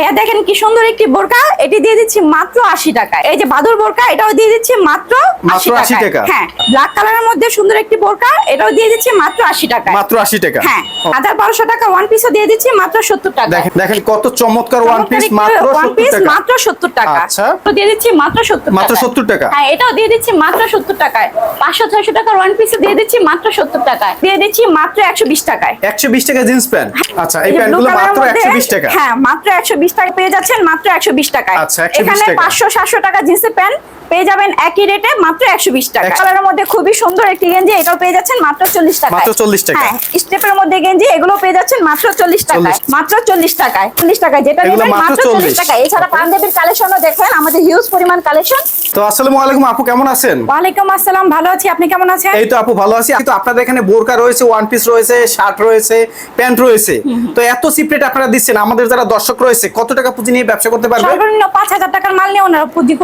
ভাইয়া দেখেন কি সুন্দর একটি বোরকা। এটি দিয়ে দিচ্ছি মাত্র আশি টাকায় এই যে বাদুর বোরকা এটাও দিয়ে দিচ্ছি মাত্র আশি মাত্র 80 টাকায়। টাকা। হ্যাঁ ব্ল্যাক কালারের মধ্যে সুন্দর একটি বোরকা এটাও দিয়ে দিচ্ছি মাত্র আশি টাকায়। মাত্র আশি টাকা। হ্যাঁ হাজার বারোশো টাকা ওয়ান পিসও দিয়ে দিচ্ছি মাত্র সত্তর টাকা দেখেন কত চমৎকার ওয়ান পিস মাত্র ওয়ান সত্তর পিস টাকা। মাত্র সত্তর টাকা। আচ্ছা। তো দিয়ে দিচ্ছি মাত্র সত্তর মাত্র 70 টাকা। হ্যাঁ এটাও দিয়ে দিচ্ছি মাত্র সত্তর টাকায়। পাঁচশো ছয়শো টাকার ওয়ান পিসে দিয়ে দিচ্ছি মাত্র সত্তর টাকায়। দিয়ে দিচ্ছি মাত্র একশো বিশ টাকায়। একশো বিশ টাকা জিন্স প্যান্ট। আচ্ছা এই যে প্যান্টগুলো মাত্র একশো বিশ টাকা। হ্যাঁ মাত্র একশো বিশ টাকা পেয়ে যাচ্ছেন মাত্র একশো বিশ টাকায়। আচ্ছা, 120 এখানে পাঁচশো সাতশো টাকা জিন্সের প্যান্ট পেয়ে যাবেন একই রেটে মাত্র একশো বিশ টাকা। কালারের মধ্যে খুবই সুন্দর একটি গেঞ্জি এটাও পেয়ে যাচ্ছেন মাত্র চল্লিশ টাকা মাত্র 40 টাকা। হ্যাঁ স্টেপের মধ্যে গেঞ্জি এগুলো পেয়ে যাচ্ছেন মাত্র চল্লিশ টাকায়। মাত্র চল্লিশ টাকায় চল্লিশ টাকায়। যেটা নেবেন মাত্র চল্লিশ টাকা এছাড়া পাঞ্জাবির কালেকশনও দেখেন আমাদের হিউজ পরিমাণ কালেকশন তো আসসালামু আলাইকুম আপু কেমন আছেন? ওয়ালাইকুম আসসালাম ভালো আছি। আপনি কেমন আছেন? এই তো আপু ভালো আছি। তো আপনাদের এখানে বোরকা রয়েছে ওয়ান পিস রয়েছে শার্ট রয়েছে প্যান্ট রয়েছে। তো এত সিপ্রেট আপনারা দিচ্ছেন আমাদের যারা দর্শক রয়েছে কত টাকা পুঁজি নিয়ে ব্যবসা করতে পারবে? সর্বনিম্ন পাঁচ হাজার টাকার মাল নিয়ে ওনারা পুঁজি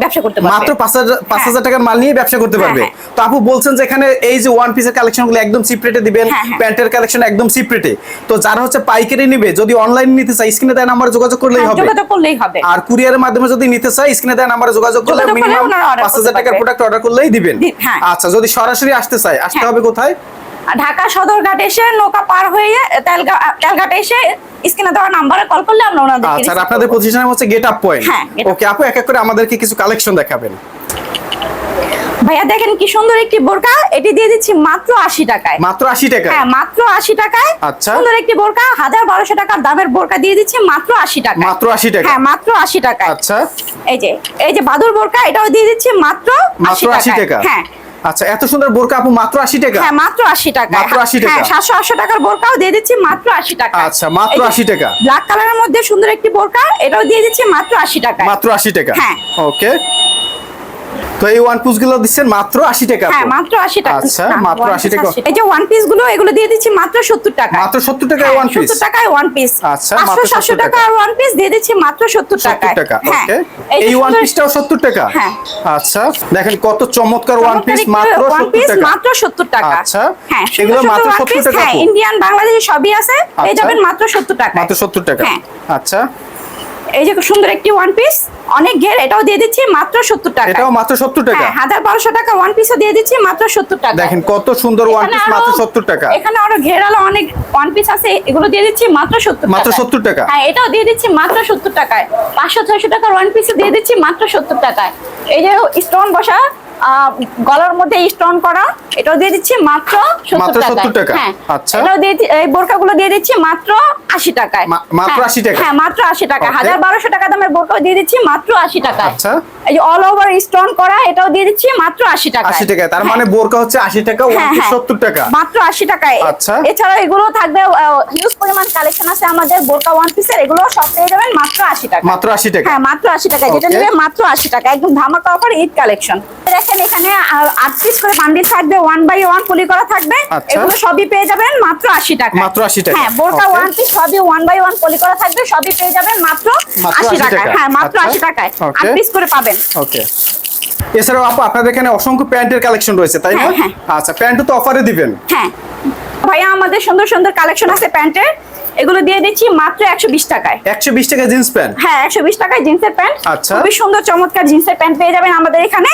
ব্যবসা করতে পারবে। মাত্র পাঁচ হাজার টাকার মাল নিয়ে ব্যবসা করতে পারবে। হ্যাঁ, তো আপু বলছেন যে এখানে এই যে ওয়ান পিসের কালেকশনগুলো একদম সিপ্রেটে দিবেন হ্যাঁ, হ্যাঁ। প্যান্টের কালেকশন একদম সিপ্রেটে তো যারা হচ্ছে পাইকারি নিবে যদি অনলাইন নিতে চাই স্ক্রিনে দেয় নাম্বার যোগাযোগ করলেই হ্যাঁ, হবে। যোগাযোগ করলেই হবে। আর কুরিয়ারের মাধ্যমে যদি নিতে চাই স্ক্রিনে দেয় নাম্বার যোগাযোগ করলে মিনিমাম পাঁচ হাজার টাকার প্রোডাক্ট অর্ডার করলেই দিবেন। হ্যাঁ। আচ্ছা যদি সরাসরি আসতে চাই আসতে হ্যাঁ। হবে কোথায়? ঢাকা সদরঘাট এসে নৌকা পার হয়ে তেলঘাট এসে স্ক্রিনে দেওয়া নাম্বারে কল করলে আমরা ওনাদের আচ্ছা আপনাদের পজিশন হচ্ছে গেট আপ পয়েন্ট হ্যাঁ, get up ওকে আপু এক এক করে আমাদেরকে কিছু কালেকশন দেখাবেন। ভাইয়া দেখেন কি সুন্দর একটি বোরকা এটি দিয়ে দিচ্ছি মাত্র আশি টাকায়। মাত্র আশি টাকা হ্যাঁ মাত্র আশি টাকায়। আচ্ছা। সুন্দর একটি বোরকা হাজার বারোশো টাকার দামের বোরকা দিয়ে দিচ্ছি মাত্র আশি টাকা মাত্র 80 টাকা। হ্যাঁ মাত্র আশি টাকায়। আচ্ছা। এই যে এই যে বাদুর বোরকা এটাও দিয়ে দিচ্ছি মাত্র মাত্র আশি টাকা? হ্যাঁ। আচ্ছা এত সুন্দর বোরকা আপু মাত্র আশি টাকা হ্যাঁ মাত্র আশি টাকা মাত্র 80 টাকা। হ্যাঁ সাতশো আটশো টাকার বোরকাও দিয়ে দিচ্ছি মাত্র আশি টাকা আচ্ছা, মাত্র 80 টাকা। ব্ল্যাক কালারের মধ্যে সুন্দর একটি বোরকা এটাও দিয়ে দিচ্ছি মাত্র আশি টাকা মাত্র আশি টাকা হ্যাঁ। ওকে তো এই ওয়ান পিসগুলো দিচ্ছেন মাত্র আশি টাকা হ্যাঁ মাত্র আশি টাকা। আচ্ছা মাত্র one আশি piece টাকা। এই যে ওয়ান পিসগুলো এগুলো দিয়ে দিচ্ছি মাত্র সত্তর টাকা মাত্র সত্তর টাকায় ওয়ান পিস সত্তর টাকায় ওয়ান পিস আচ্ছা, মাত্র 70 টাকা। ওয়ান পিস দিয়ে দিচ্ছি মাত্র সত্তর সত্তর টাকায়। টাকা হ্যাঁ ওকে এই ওয়ান পিসটাও সত্তর টাকা? হ্যাঁ। আচ্ছা দেখেন কত চমৎকার ওয়ান পিস মাত্র একটি one সত্তর piece টাকা। মাত্র সত্তর টাকা। আচ্ছা হ্যাঁ এগুলো মাত্র সুন্দর one সত্তর piece, টাকা হ্যাঁ ইন্ডিয়ান বাংলাদেশি সবই আছে। পেয়ে আচ্ছা। যাবেন মাত্র সত্তর টাকা মাত্র সত্তর টাকা। হ্যাঁ। আচ্ছা। এই যে সুন্দর একটি ওয়ান পিস অনেক ঘের এটাও দিয়ে দিচ্ছি মাত্র সত্তর টাকা এটাও মাত্র সত্তর টাকা। হ্যাঁ হাজার বারোশো টাকা ওয়ান পিসও দিয়ে দিচ্ছি মাত্র সত্তর টাকা দেখেন কত সুন্দর ওয়ান পিস মাত্র সত্তর টাকা। এখানে আরও ঘেরালো অনেক ওয়ান পিস আছে এগুলো দিয়ে দিচ্ছি মাত্র সত্তর মাত্র 70 টাকা। হ্যাঁ এটাও দিয়ে দিচ্ছি মাত্র সত্তর টাকায়। পাঁচশো ছয়শো টাকার ওয়ান পিসও দিয়ে দিচ্ছি মাত্র সত্তর টাকায়। এই যে স্টোন বসা গলার মধ্যে স্টোন করা এটাও দিয়ে দিচ্ছি মাত্র সত্তর টাকা। হ্যাঁ আচ্ছা। এটাও দিয়ে এই বোরকাগুলো দিয়ে দিচ্ছি মাত্র আশি টাকায়। মাত্র 80 টাকা? হ্যাঁ মাত্র আশি টাকা হাজার বারোশো টাকা দামের বোরকাও দিয়ে দিচ্ছি মাত্র আশি টাকায়। আচ্ছা। এই যে অল ওভার স্টোন করা এটাও দিয়ে দিচ্ছি মাত্র আশি টাকা আশি টাকা তার মানে বোরকা হচ্ছে আশি টাকা ওয়ান পিস। সত্তর টাকা। মাত্র আশি টাকায়। আচ্ছা। এছাড়া এগুলো থাকবে হিউজ পরিমাণ কালেকশন আছে আমাদের বোরকা ওয়ান পিসের এগুলো সব পেয়ে যাবেন মাত্র আশি টাকা মাত্র 80 টাকা। হ্যাঁ মাত্র আশি টাকা যেটা নেবে মাত্র আশি টাকা একদম ধামাকা অফার ঈদ কালেকশন দেখেন এখানে আহ, আট পিস করে বান্ডিল থাকবে ওয়ান বাই ওয়ান পলি করা থাকবে। আচ্ছা। এগুলো সবই পেয়ে যাবেন মাত্র আশি টাকা মাত্র 80 টাকা। হ্যাঁ বোরকা ওয়ান পিস সবই ওয়ান বাই ওয়ান পলি করা থাকবে সবই পেয়ে যাবেন মাত্র আশি 80 টাকা টাকা। হ্যাঁ মাত্র আচ্ছা। আশি টাকায়। আট পিস করে পাবেন। ওকে এছাড়াও আপু আপনাদের এখানে অসংখ্য প্যান্টের কালেকশন রয়েছে তাই না? হ্যাঁ, হ্যাঁ। আচ্ছা প্যান্টও তো অফারে দিবেন। হ্যাঁ। ভাইয়া আমাদের সুন্দর সুন্দর কালেকশন আছে প্যান্টের। এগুলো দিয়ে দিচ্ছি মাত্র একশো বিশ টাকায়। একশো বিশ টাকা জিন্স প্যান্ট? হ্যাঁ একশো বিশ টাকায় জিন্সের প্যান্ট। আচ্ছা। খুবই সুন্দর চমৎকার জিন্সের প্যান্ট পেয়ে যাবেন আমাদের এখানে।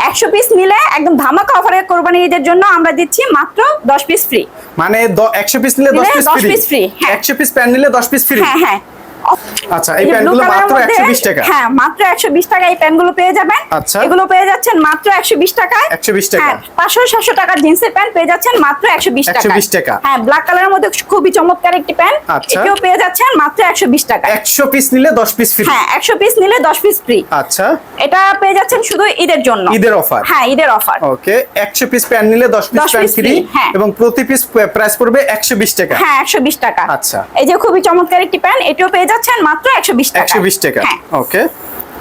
একশো পিস নিলে একদম ধামাকা অফারে কোরবানি ঈদের জন্য আমরা দিচ্ছি মাত্র দশ পিস ফ্রি মানে একশো পিস নিলে দশ পিস ফ্রি হ্যাঁ। একশো পিস প্যান্ট নিলে দশ পিস ফ্রি হ্যাঁ হ্যাঁ। আচ্ছা এই প্যান্টগুলো মাত্র colour এর একশো বিশ মধ্যে- টাকা। হ্যাঁ মাত্র একশো বিশ টাকা এই প্যান্টগুলো পেয়ে যাবেন। আচ্ছা। এগুলো পেয়ে যাচ্ছেন মাত্র একশো বিশ টাকায়। 120 টাকা। হ্যাঁ পাঁচশো সাতশো টাকার জিন্সের প্যান্ট পেয়ে যাচ্ছেন মাত্র একশো বিশ টাকা 120 টাকা। হ্যাঁ ব্ল্যাক কালারের মধ্যে খুবই চমৎকার একটি প্যান্ট। আচ্ছা। এটিও পেয়ে যাচ্ছেন মাত্র একশো বিশ টাকা একশো পিস নিলে দশ পিস ফ্রি হ্যাঁ একশো পিস নিলে দশ পিস ফ্রি আচ্ছা। এটা পেয়ে যাচ্ছেন শুধু ঈদের জন্য। ঈদের অফার হ্যাঁ ঈদের অফার ওকে একশো পিস প্যান্ট নিলে দশ পিস প্যান্ট ফ্রি হ্যাঁ। এবং প্রতি পিস প্রাইস পড়বে একশো বিশ টাকা। হ্যাঁ একশো বিশ টাকা। আচ্ছা। এই যে খুবই চমৎকার একটি প্যান্ট এটিও পেয়ে যাচ্ছেন মাত্র একশো বিশ টাকা একশো বিশ টাকা হ্যাঁ ওকে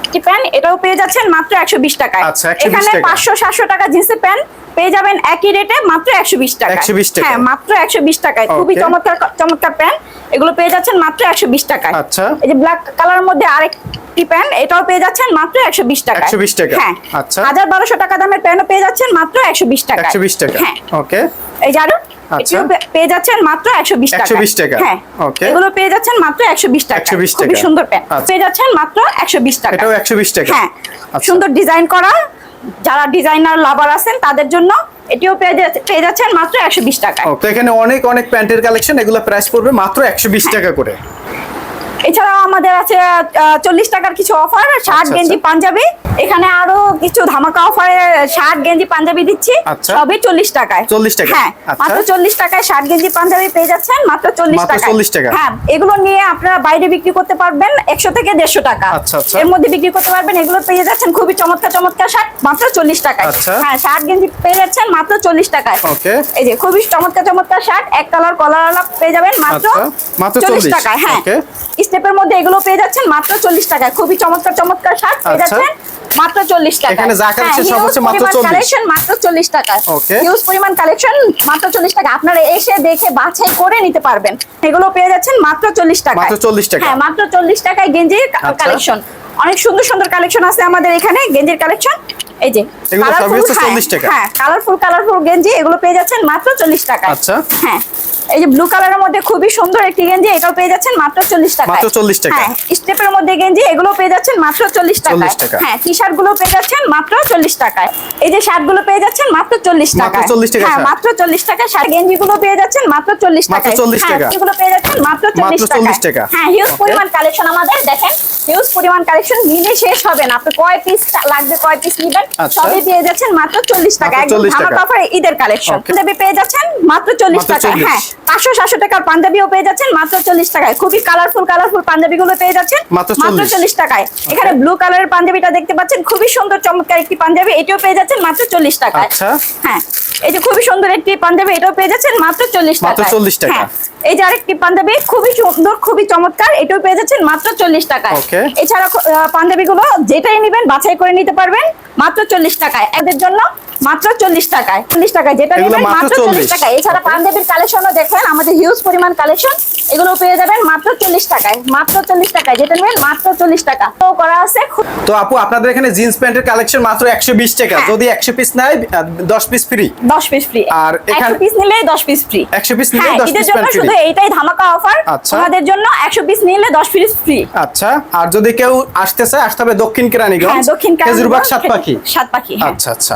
একটি প্যান্ট এটাও পেয়ে যাচ্ছেন মাত্র একশো বিশ টাকায় আচ্ছা, 120 এখানে পাঁচশো সাতশো টাকা জিন্সের প্যান্ট পেয়ে যাবেন একই রেটে মাত্র একশো বিশ টাকা হ্যাঁ মাত্র একশো বিশ টাকায় খুবই চমৎকার চমৎকার প্যান্ট এগুলো পেয়ে যাচ্ছেন মাত্র একশো বিশ টাকায় আচ্ছা। এই যে ব্ল্যাক কালারের মধ্যে আরেকটি প্যান্ট এটাও পেয়ে যাচ্ছেন মাত্র একশো বিশ টাকা 120 টাকা। হ্যাঁ আচ্ছা। হাজার বারোশো টাকা দামের প্যান্টও পেয়ে যাচ্ছেন মাত্র একশো বিশ টাকা একশো বিশ টাকা হ্যাঁ ওকে এই যে আরও আচ্ছা। এটিও পে- পেয়ে যাচ্ছেন মাত্র একশো বিশ টাকা 120 টাকা। হ্যাঁ ওকে এগুলো পেয়ে যাচ্ছেন মাত্র একশো বিশ টাকা 120 খুবই টাকা। সুন্দর প্যান্ট। পেয়ে যাচ্ছেন মাত্র একশো বিশ টাকা এটাও একশো বিশ টাকা হ্যাঁ আচ্ছা। সুন্দর ডিজাইন করা যারা ডিজাইনার লাভার আছেন তাদের জন্য এটিও পেয়ে যাচ্ছেন মাত্র একশো বিশ টাকা ও, তো এখানে অনেক অনেক প্যান্টের কালেকশন এগুলো প্রাইস পড়বে মাত্র একশো বিশ হ্যাঁ। টাকা করে এছাড়াও আমাদের আছে চল্লিশ টাকার কিছু অফার শার্ট আচ্ছা, গেঞ্জি আচ্ছা। পাঞ্জাবি এখানে আরও কিছু ধামাকা অফারে শার্ট গেঞ্জি পাঞ্জাবি দিচ্ছি আচ্ছা। সবই চল্লিশ টাকায় 40 টাকা? হ্যাঁ আচ্ছা। মাত্র চল্লিশ টাকায় শার্ট গেঞ্জি পাঞ্জাবি পেয়ে যাচ্ছেন মাত্র চল্লিশ টাকা 40 টাকা। হ্যাঁ এগুলো নিয়ে আপনারা বাইরে বিক্রি করতে পারবেন একশো থেকে দেড়শো টাকা আচ্ছা, আচ্ছা। এর মধ্যে বিক্রি করতে পারবেন এগুলো পেয়ে যাচ্ছেন খুবই চমৎকার চমৎকার শার্ট মাত্র চল্লিশ টাকায় আচ্ছা। হ্যাঁ শার্ট গেঞ্জি পেয়ে যাচ্ছেন মাত্র চল্লিশ টাকায় এই যে খুবই চমৎকার চমৎকার শার্ট এক কালার কলার পেয়ে যাবেন মাত্র আচ্ছা, মাত্র চল্লিশ টাকায় হ্যাঁ। স্টেপের মধ্যে এগুলো পেয়ে যাচ্ছেন মাত্র চল্লিশ টাকায়। খুবই চমৎকার চমৎকার শার্ট পেয়ে আচ্ছা। যাচ্ছেন মাত্র চল্লিশ টাকা এখানে যা collection সব হচ্ছে মাত্র 40 কালেকশন মাত্র চল্লিশ টাকা হিউজ পরিমাণ কালেকশন মাত্র চল্লিশ টাকা আপনারা এসে দেখে বাছাই করে নিতে পারবেন। এগুলো পেয়ে যাচ্ছেন মাত্র চল্লিশ টাকা মাত্র 40 টাকা। হ্যাঁ মাত্র চল্লিশ টাকায় গেঞ্জির আচ্ছা। কালেকশন অনেক সুন্দর সুন্দর কালেকশন আছে আমাদের এখানে গেঞ্জির কালেকশন এই যে এগুলো সবই হচ্ছে হ্যাঁ, 40 টাকা। হ্যাঁ কালারফুল কালারফুল গেঞ্জি এগুলো পেয়ে যাচ্ছেন মাত্র চল্লিশ টাকা আচ্ছা। হ্যাঁ এই যে ব্লু কালারের মধ্যে খুবই সুন্দর একটি গেঞ্জি এটাও পেয়ে যাচ্ছেন মাত্র চল্লিশ টাকা মাত্র 40 টাকা। হ্যাঁ স্টেপের মধ্যে গেঞ্জি এগুলো পেয়ে যাচ্ছেন মাত্র চল্লিশ টাকা 40 টাকা। হ্যাঁ টি শার্টগুলো পেয়ে যাচ্ছেন মাত্র চল্লিশ টাকায় এই যে শার্টগুলো পেয়ে যাচ্ছেন মাত্র চল্লিশ মাত্র টাকা 40 টাকা হ্যাঁ মাত্র চল্লিশ টাকা শার্ট গেঞ্জি গুলো পেয়ে যাচ্ছেন মাত্র চল্লিশ মাত্র টাকা 40 টাকা। এগুলো পেয়ে যাচ্ছেন মাত্র চল্লিশ 40 টাকা। টাকা হ্যাঁ হিউজ পরিমাণ কালেকশন আমাদের দেখেন হিউজ পরিমাণ কালেকশন নিলে শেষ হবে না। আপনি কয় পিস লাগবে কয় পিস নেবেন আচ্ছা। সবই পেয়ে যাচ্ছেন মাত্র চল্লিশ টাকা। একদম 40। ধামাকা অফারে ঈদের কালেকশন পাঞ্জাবি পেয়ে যাচ্ছেন মাত্র চল্লিশ মাত্র টাকা হ্যাঁ পাঁচশো সাতশো টাকার পাঞ্জাবিও পেয়ে যাচ্ছেন মাত্র চল্লিশ টাকায়। খুবই কালারফুল কালারফুল পাঞ্জাবি গুলো পেয়ে যাচ্ছেন মাত্র 40 চল্লিশ। টাকায়। এখানে ব্লু কালারের পাঞ্জাবিটা দেখতে পাচ্ছেন। খুবই সুন্দর চমৎকার একটি পাঞ্জাবি। এটিও পেয়ে যাচ্ছেন মাত্র চল্লিশ টাকায়। আচ্ছা। হ্যাঁ এই যে খুবই সুন্দর একটি পাঞ্জাবি এটাও পেয়ে যাচ্ছেন মাত্র চল্লিশ মাত্র টাকা 40 টাকা। এই যে আরেকটি পাঞ্জাবি খুবই সুন্দর খুবই চমৎকার। এটাও পেয়ে যাচ্ছেন মাত্র চল্লিশ টাকায়. এছাড়া পাঞ্জাবি গুলো যেটাই নেবেন বাছাই করে নিতে পারবেন মাত্র চল্লিশ টাকায়। এদের জন্য মাত্র চল্লিশ টাকায় চল্লিশ টাকায় যেটা নেবেন মাত্র মাত্র চল্লিশ 40 টাকায়। এছাড়া পাঞ্জাবির কালেকশনও দেখেন আমাদের হিউজ পরিমাণ কালেকশন এগুলো পেয়ে যাবেন মাত্র চল্লিশ টাকায় মাত্র চল্লিশ টাকায় যেটা নেবেন মাত্র চল্লিশ টাকা। তো করা আছে তো আপু আপনাদের এখানে জিন্স প্যান্টের কালেকশন মাত্র একশো বিশ টাকা। হ্যাঁ। যদি একশো পিস নেয় দশ পিস ফ্রি দশ পিস ফ্রি আর পিস নিলে দশ পিস ফ্রি 100 piece নিলে হ্যাঁ 10 শুধু এইটাই ধামাকা অফার আচ্ছা। আমাদের জন্য একশো পিস নিলে দশ পিস ফ্রি আচ্ছা আর যদি কেউ আসতে চায় আসতে হবে দক্ষিণ হ্যাঁ কেরানীগঞ্জ দক্ষিণ খেজুরবাগ সাত পাখি সাত পাখি হ্যাঁ। আচ্ছা আচ্ছা।